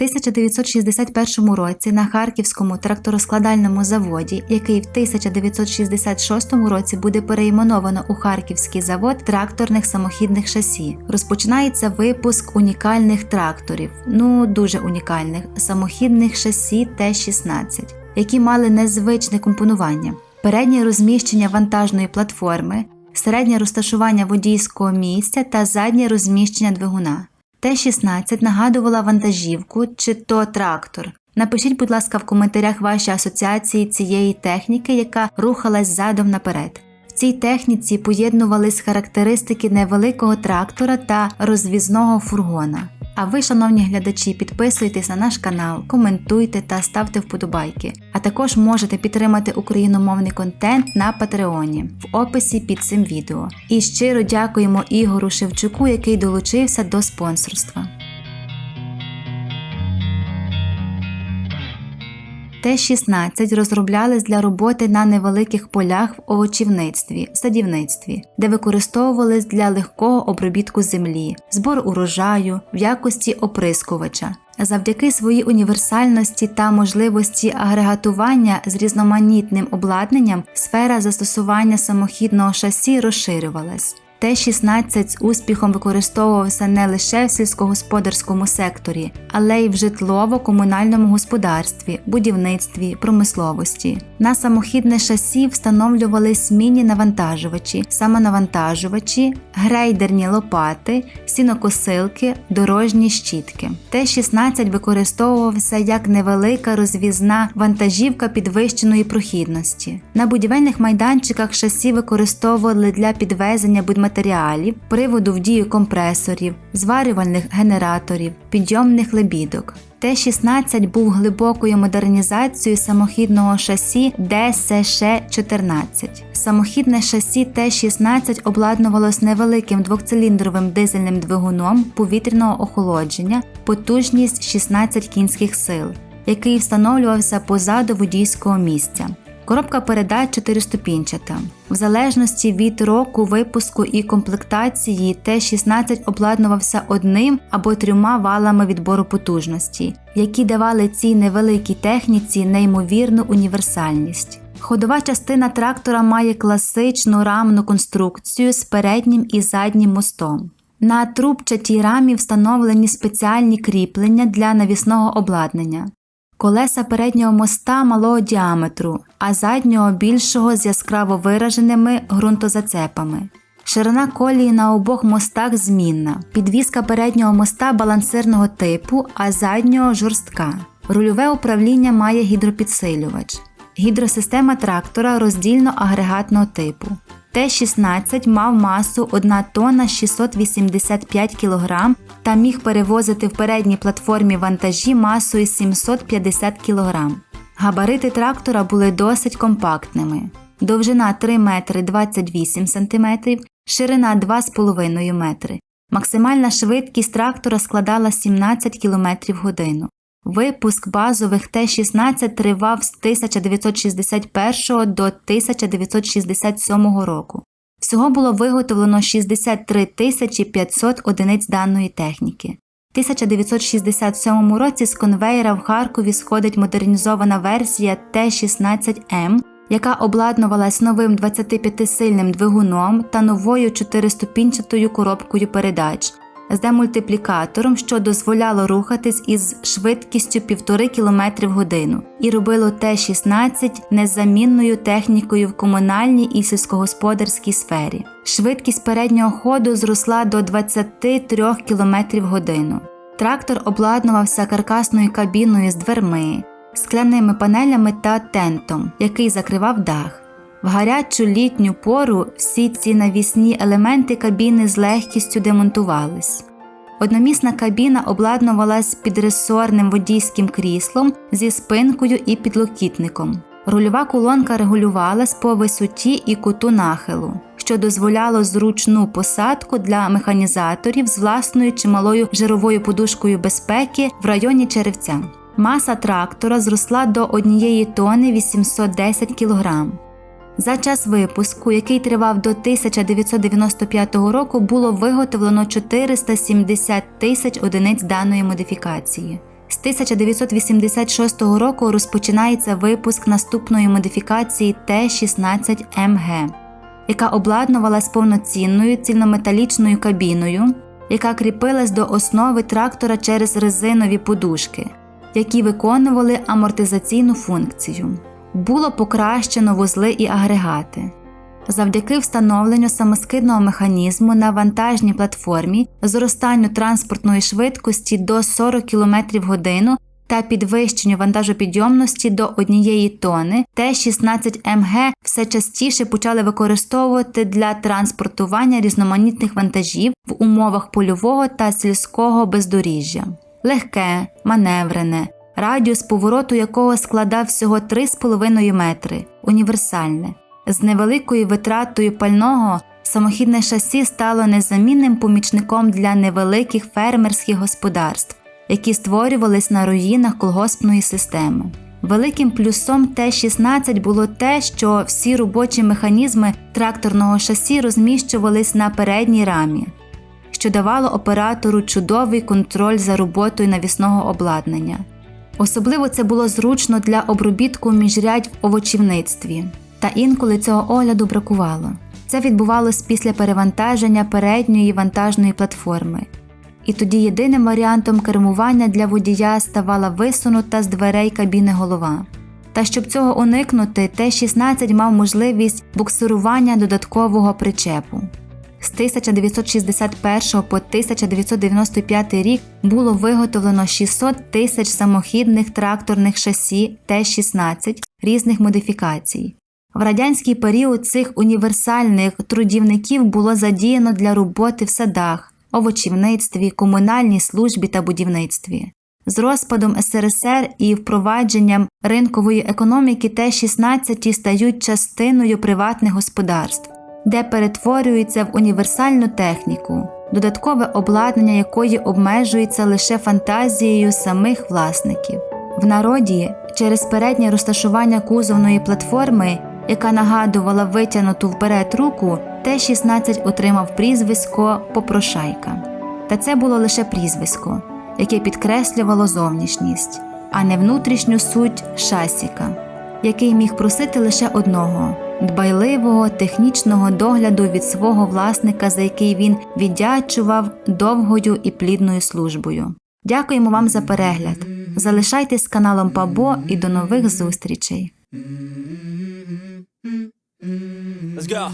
1961 році на Харківському трактороскладальному заводі, який в 1966 році буде переіменовано у Харківський завод тракторних самохідних шасі, розпочинається випуск унікальних тракторів, ну дуже унікальних самохідних шасі Т-16, які мали незвичне компонування, переднє розміщення вантажної платформи, середнє розташування водійського місця та заднє розміщення двигуна. Т-16 нагадувала вантажівку чи то трактор. Напишіть, будь ласка, в коментарях ваші асоціації цієї техніки, яка рухалась задом наперед. В цій техніці поєднувались характеристики невеликого трактора та розвізного фургона. А ви, шановні глядачі, підписуйтесь на наш канал, коментуйте та ставте вподобайки. А також можете підтримати україномовний контент на Патреоні в описі під цим відео. І щиро дякуємо Ігору Шевчуку, який долучився до спонсорства. Т-16 розроблялись для роботи на невеликих полях в овочівництві, садівництві, де використовувались для легкого обробітку землі, збор урожаю в якості оприскувача. Завдяки своїй універсальності та можливості агрегатування з різноманітним обладнанням сфера застосування самохідного шасі розширювалась. Т-16 з успіхом використовувався не лише в сільськогосподарському секторі, але й в житлово-комунальному господарстві, будівництві, промисловості. На самохідне шасі встановлювались міні-навантажувачі, самонавантажувачі, грейдерні лопати, сінокосилки, дорожні щітки. Т-16 використовувався як невелика розвізна вантажівка підвищеної прохідності. На будівельних майданчиках шасі використовували для підвезення будматеріалів матеріалів, приводу в дію компресорів, зварювальних генераторів, підйомних лебідок. Т-16 був глибокою модернізацією самохідного шасі ДСШ-14. Самохідне шасі Т-16 обладнувалось невеликим двохциліндровим дизельним двигуном повітряного охолодження, потужність 16 кінських сил, який встановлювався позаду водійського місця. Коробка передач чотириступінчата. В залежності від року випуску і комплектації Т-16 обладнувався одним або трьома валами відбору потужності, які давали цій невеликій техніці неймовірну універсальність. Ходова частина трактора має класичну рамну конструкцію з переднім і заднім мостом. На трубчатій рамі встановлені спеціальні кріплення для навісного обладнання. Колеса переднього моста малого діаметру, а заднього більшого з яскраво вираженими ґрунтозацепами. Ширина колії на обох мостах змінна. Підвізка переднього моста балансирного типу, а заднього жорстка. Рульове управління має гідропідсилювач. Гідросистема трактора роздільно-агрегатного типу. Т-16 мав масу 1 тонна 685 кг та міг перевозити в передній платформі вантажі масою 750 кг. Габарити трактора були досить компактними. Довжина 3 метри 28 см, ширина 2,5 метри. Максимальна швидкість трактора складала 17 км в годину. Випуск базових Т-16 тривав з 1961 до 1967 року. Всього було виготовлено 63 500 одиниць даної техніки. В 1967 році з конвейера в Харкові сходить модернізована версія Т-16М, яка обладнувалась новим 25-сильним двигуном та новою чотириступінчатою коробкою передач з демультиплікатором, що дозволяло рухатись із швидкістю 1,5 км в годину, і робило Т-16 незамінною технікою в комунальній і сільськогосподарській сфері. Швидкість переднього ходу зросла до 23 км в годину. Трактор обладнувався каркасною кабіною з дверми, скляними панелями та тентом, який закривав дах. В гарячу літню пору всі ці навісні елементи кабіни з легкістю демонтувались. Одномісна кабіна обладнувалась підресорним водійським кріслом зі спинкою і підлокітником. Рульова колонка регулювалась по висоті і куту нахилу, що дозволяло зручну посадку для механізаторів з власною чималою жировою подушкою безпеки в районі черевця. Маса трактора зросла до 1 тонни 810 кг. За час випуску, який тривав до 1995 року, було виготовлено 470 тисяч одиниць даної модифікації. З 1986 року розпочинається випуск наступної модифікації Т-16МГ, яка обладнувалась повноцінною цільнометалічною кабіною, яка кріпилась до основи трактора через резинові подушки, які виконували амортизаційну функцію. Було покращено вузли і агрегати. Завдяки встановленню самоскидного механізму на вантажній платформі, зростанню транспортної швидкості до 40 км в годину та підвищенню вантажопідйомності до однієї тони, Т-16МГ все частіше почали використовувати для транспортування різноманітних вантажів в умовах польового та сільського бездоріжжя. Легке, маневрене, радіус повороту якого складав всього 3,5 метри, універсальне. З невеликою витратою пального самохідне шасі стало незамінним помічником для невеликих фермерських господарств, які створювались на руїнах колгоспної системи. Великим плюсом Т-16 було те, що всі робочі механізми тракторного шасі розміщувались на передній рамі, що давало оператору чудовий контроль за роботою навісного обладнання. Особливо це було зручно для обробітку міжрядь в овочівництві, та інколи цього огляду бракувало. Це відбувалось після перевантаження передньої вантажної платформи. І тоді єдиним варіантом кермування для водія ставала висунута з дверей кабіни голова. Та щоб цього уникнути, Т-16 мав можливість буксирування додаткового причепу. З 1961 по 1995 рік було виготовлено 600 тисяч самохідних тракторних шасі Т-16 різних модифікацій. В радянський період цих універсальних трудівників було задіяно для роботи в садах, овочівництві, комунальній службі та будівництві. З розпадом СРСР і впровадженням ринкової економіки Т-16 стають частиною приватних господарств, де перетворюються в універсальну техніку, додаткове обладнання якої обмежується лише фантазією самих власників. В народі через переднє розташування кузовної платформи, яка нагадувала витягнуту вперед руку, Т-16 отримав прізвисько Попрошайка. Та це було лише прізвисько, яке підкреслювало зовнішність, а не внутрішню суть шасіка, який міг просити лише одного дбайливого технічного догляду від свого власника, за який він віддячував довгою і плідною службою. Дякуємо вам за перегляд. Залишайтесь з каналом Пабо і до нових зустрічей. Let's go.